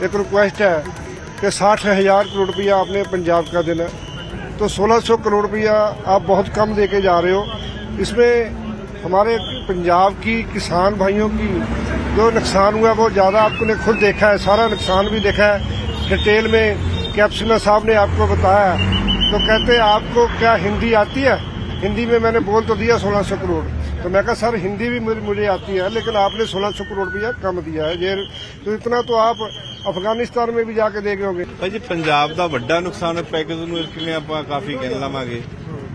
एक रिक्वेस्ट है कि साठ हजार करोड़ रुपया आपने पंजाब का देना है तो 1600 करोड़ रुपया आप बहुत कम दे के जा रहे हो इसमें हमारे पंजाब की किसान भाइयों की जो नुकसान हुआ वो ज़्यादा आपने खुद देखा है सारा नुकसान भी देखा है डिटेल में कैप्शनर साहब ने आपको बताया तो कहते हैं आपको क्या हिंदी आती है हिंदी में मैंने बोल तो दिया 1600 करोड़ तो मैं कहा सर हिंदी भी मुझे मुझे आती है लेकिन आपने 1600 करोड़ रुपया कम दिया है ये तो इतना तो आप अफगानिस्तान में भी जाके देखे होंगे ਭਾਈ ਜੀ ਪੰਜਾਬ ਦਾ ਵੱਡਾ ਨੁਕਸਾਨ ਹੈ ਪੈਕੇਜ ਨੂੰ ਕਿਵੇਂ ਆਪਾਂ ਕਾਫੀ ਕਹਿ ਲਵਾਂਗੇ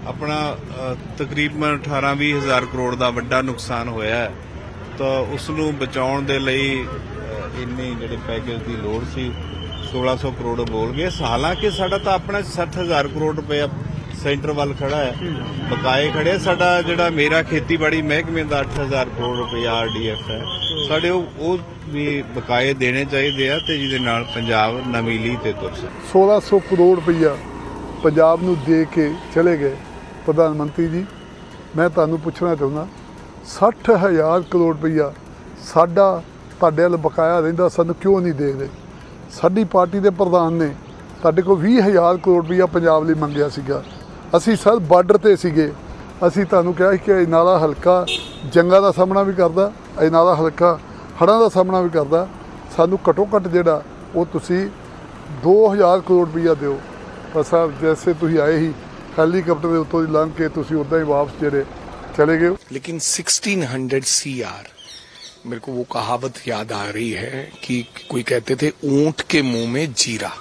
ਆਪਣਾ ਅ, ਤਕਰੀਬਨ 18-20 ਹਜ਼ਾਰ ਕਰੋੜ ਦਾ ਵੱਡਾ ਨੁਕਸਾਨ ਹੋਇਆ ਹੈ ਤਾਂ ਉਸ ਨੂੰ ਬਚਾਉਣ ਦੇ ਲਈ ਅ, ਇੰਨੀ ਜਿਹੜੇ ਪੈਕੇਜ ਦੀ ਲੋੜ ਸੀ 1600 ਕਰੋੜ ਬੋਲ ਗਏ ਹਾਲਾਂਕਿ ਸਾਡਾ ਤਾਂ ਆਪਣਾ 60000 ਕਰੋੜ ਰੁਪਏ ਸੈਂਟਰ ਵੱਲ ਖੜਾ ਹੈ। ਬਕਾਏ ਖੜੇ ਸਾਡਾ ਜਿਹੜਾ ਮੇਰਾ ਖੇਤੀਬਾੜੀ ਮਹਿਕਮੇ ਦਾ 8000 ਕਰੋੜ ਰੁਪਏ ਆਰਡੀਐਫ ਹੈ। ਸਾਡੇ ਉਹ ਉਹ ਵੀ ਬਕਾਏ ਦੇਣੇ ਚਾਹੀਦੇ ਆ ਤੇ ਜਿਹਦੇ ਨਾਲ ਪੰਜਾਬ ਨਵੀਂ ਲੀਹ ਤੇ ਤੁਰ ਸਕੇ। 1600 ਕਰੋੜ ਰੁਪਈਆ ਪੰਜਾਬ ਨੂੰ ਦੇ ਕੇ ਚਲੇ ਗਏ ਪ੍ਰਧਾਨ ਮੰਤਰੀ ਜੀ। ਮੈਂ ਤੁਹਾਨੂੰ ਪੁੱਛਣਾ ਚਾਹੁੰਦਾ 60000 ਕਰੋੜ ਰੁਪਈਆ ਸਾਡਾ ਤੁਹਾਡੇ ਵੱਲ ਬਕਾਇਆ ਰਹਿੰਦਾ, ਸਾਨੂੰ ਕਿਉਂ ਨਹੀਂ ਦੇ ਰਹੇ? ਸਾਡੀ ਪਾਰਟੀ ਦੇ ਪ੍ਰਧਾਨ ਨੇ ਤੁਹਾਡੇ ਕੋਲ 20000 ਕਰੋੜ ਰੁਪਈਆ ਪੰਜਾਬ ਲਈ ਮੰਗਿਆ ਸੀਗਾ। ਅਸੀਂ ਸਰ ਬਾਰਡਰ ਤੇ ਸੀਗੇ ਅਸੀਂ ਤੁਹਾਨੂੰ ਕਿਹਾ ਸੀ ਕਿ ਨਾਲਾ ਹਲਕਾ ਜੰਗਾਂ ਦਾ ਸਾਹਮਣਾ ਵੀ ਕਰਦਾ ਇਹ ਨਾਲਾ ਹਲਕਾ ਹੜ੍ਹਾਂ ਦਾ ਸਾਹਮਣਾ ਵੀ ਕਰਦਾ ਸਾਨੂੰ ਘਟੋ ਘੱਟ ਜਿਹੜਾ ਉਹ ਤੁਸੀਂ 2000 ਕਰੋੜ ਰੁਪਈਆ ਦਿਓ ਪਰ ਸਾਹਿਬ ਜੈਸੇ ਤੁਸੀਂ ਆਏ ਹੀ ਹੈਲੀਕਾਪਟਰ ਦੇ ਉੱਤੋਂ ਦੀ ਲੰਘ ਕੇ ਤੁਸੀਂ ਉਦਾਂ ਹੀ ਵਾਪਸ ਜਿਹੜੇ ਚਲੇ ਗਏ लेकिन 1600 सीआर मेरे को वो कहावत याद आ रही है कि कोई कहते थे ऊंट के मुंह में जीरा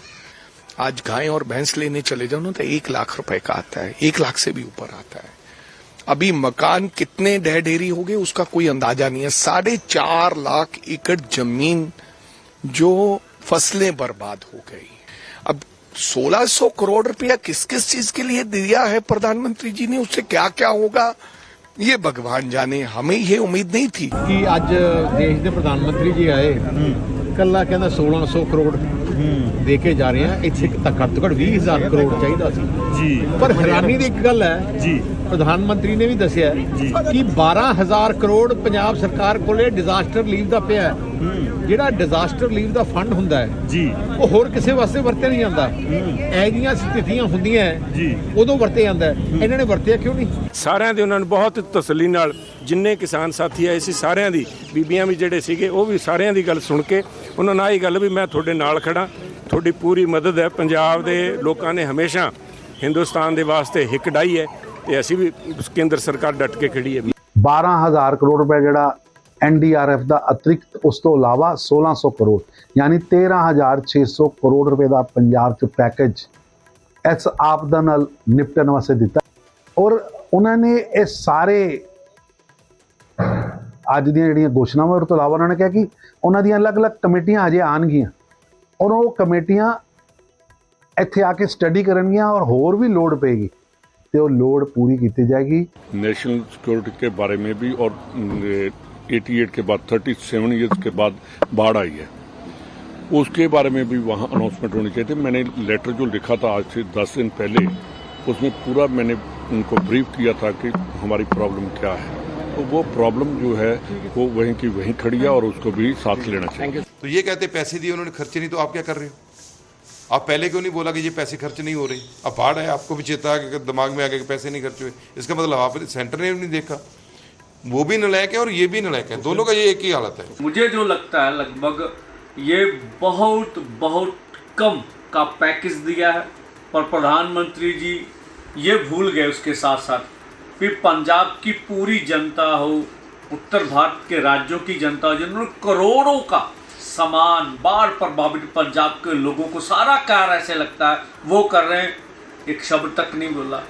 आज गाय और भैंस लेने चले जाओ ना तो एक लाख रुपए का आता है, एक लाख से भी ऊपर आता है। अभी मकान कितने ढह ढेरी हो गए, उसका कोई अंदाज़ा नहीं है। साढ़े चार लाख एकड़ ज़मीन जो फ़सलें बर्बाद हो गई। अब 1600 करोड़ रुपया किस किस चीज़ के लिए दिया है प्रधानमंत्री जी ने? उससे क्या क्या होगा? ये भगवान जाने, हमें ये उम्मीद नहीं थी। कि आज देश के प्रधानमंत्री जी आए कला कहना सोलह सौ करोड़। ਦੇ ਕੇ ਜਾ ਰਹੇ ਆ। ਇੱਥੇ ਘੱਟ ਤੋਂ ਘੱਟ 20000 ਕਰੋੜ ਚਾਹੀਦਾ ਸੀ। ਜੀ। ਪਰ ਹੈਰਾਨੀ ਦੀ ਇੱਕ ਗੱਲ ਹੈ ਜੀ। ਪ੍ਰਧਾਨ ਮੰਤਰੀ ਨੇ ਵੀ ਦੱਸਿਆ ਕਿ 12000 ਕਰੋੜ ਪੰਜਾਬ ਸਰਕਾਰ ਕੋਲੇ ਡਿਜ਼ਾਸਟਰ ਲੀਵ ਦਾ ਪਿਆ ਹੈ। ਜਿਹੜਾ ਡਿਜ਼ਾਸਟਰ ਲੀਵ ਦਾ ਫੰਡ ਹੁੰਦਾ ਹੈ ਜੀ। ਉਹ ਹੋਰ ਕਿਸੇ ਵਾਸਤੇ ਵਰਤਿਆ ਨਹੀਂ ਜਾਂਦਾ। ਇਹ ਜੀਆਂ ਸਥਿਤੀਆਂ ਹੁੰਦੀਆਂ ਜੀ। ਉਦੋਂ ਵਰਤਿਆ ਜਾਂਦਾ। ਇਹਨਾਂ ਨੇ ਵਰਤਿਆ ਕਿਉਂ ਨਹੀਂ? ਸਾਰਿਆਂ ਦੇ ਉਹਨਾਂ ਨੂੰ ਬਹੁਤ ਤਸੱਲੀ ਨਾਲ ਜਿੰਨੇ ਕਿਸਾਨ ਸਾਥੀ ਆਏ ਸੀ ਸਾਰਿਆਂ ਦੀ ਬੀਬੀਆਂ ਵੀ ਜਿਹੜੇ ਸੀਗੇ ਉਹ ਵੀ ਸਾਰਿਆਂ ਦੀ ਗੱਲ ਸੁਣ ਕੇ ਉਹਨਾਂ ਨਾਲ ਇਹ ਗੱਲ ਵੀ ਮੈਂ ਤੁਹਾਡੇ ਨਾਲ ਖੜਾ ਤੁਹਾਡੀ ਪੂਰੀ ਮਦਦ ਹੈ। ਪੰਜਾਬ ਦੇ ਲੋਕਾਂ ਨੇ ਹਮੇਸ਼ਾ ਹਿੰਦੁਸਤਾਨ ਦੇ ਵਾਸਤੇ ਹਿੱਕ ਡਾਈ ਹੈ। ਤੇ ਅਸੀਂ ਵੀ ਕੇਂਦਰ ਸਰਕਾਰ ਡਟ ਕੇ ਖੜੀ ਹੈ। 12000 ਕਰੋੜ ਰੁਪਏ ਜਿਹੜਾ ਐਨਡੀਆਰਐਫ ਦਾ ਅਤਿਰਿਕਤ, ਉਸ ਤੋਂ ਇਲਾਵਾ 1600 ਕਰੋੜ, ਯਾਨੀ 13600 ਕਰੋੜ ਰੁਪਏ ਦਾ ਪੰਜਾਬ 'ਚ ਪੈਕੇਜ ਇਸ ਆਪਦਾ ਨਾਲ ਨਿਪਟਣ ਵਾਸਤੇ ਦਿੱਤਾ। ਔਰ ਉਹਨਾਂ ਨੇ ਇਹ ਸਾਰੇ ਅੱਜ ਦੀਆਂ ਜਿਹੜੀਆਂ ਘੋਸ਼ਣਾਵਾਂ ਉਹ ਤੋਂ ਇਲਾਵਾ ਉਹਨਾਂ ਨੇ ਕਿਹਾ ਕਿ ਉਹਨਾਂ ਦੀਆਂ ਅਲੱਗ-ਅਲੱਗ ਕਮੇਟੀਆਂ ਅਜੇ ਆਣਗੀਆਂ ਔਰ ਉਹ ਕਮੇਟੀਆਂ ਇੱਥੇ ਆ ਕੇ ਸਟੱਡੀ ਕਰਨਗੀਆਂ ਔਰ ਹੋਰ ਵੀ ਲੋੜ ਪਏਗੀ। ਤੇ ਉਹ ਲੋੜ ਪੂਰੀ ਕੀਤੀ ਜਾਏਗੀ नेशनल सिक्योरिटी के बारे में भी और एटी एट के बाद थर्टी सेवन ईयर्स के बाद बाढ़ आई है उसके बारे में भी वहाँ अनाउंसमेंट होनी चाहिए थी मैंने लेटर जो लिखा था आज से दस दिन पहले उसमें पूरा मैंने उनको ब्रीफ किया था कि हमारी प्रॉब्लम क्या है तो वो प्रॉब्लम जो है वो वहीं की वहीं खड़ी है और उसको भी साथ लेना चाहिए तो ये कहते पैसे दिए उन्होंने खर्चे नहीं तो आप क्या कर रहे हो आप पहले क्यों नहीं बोला कि ये पैसे खर्च नहीं हो रहे? अब बाढ़ है आपको भी चेता है कि दिमाग में आ गया कि पैसे नहीं खर्च हुए। इसका मतलब आप सेंटर ने भी नहीं देखा। वो भी नलायक है और ये भी नलायक है। दोनों का ये एक ही हालत है। मुझे जो लगता है, लगभग ये बहुत बहुत कम का पैकेज दिया है और प्रधानमंत्री जी ये भूल गए उसके साथ साथ फिर पंजाब की पूरी जनता हो, उत्तर भारत के राज्यों की जनता हो, जिन्होंने करोड़ों का सामान बाढ़ प्रभावित पंजाब के लोगों को सारा कार्य ऐसे लगता है वो कर रहे हैं एक शब्द तक नहीं बोला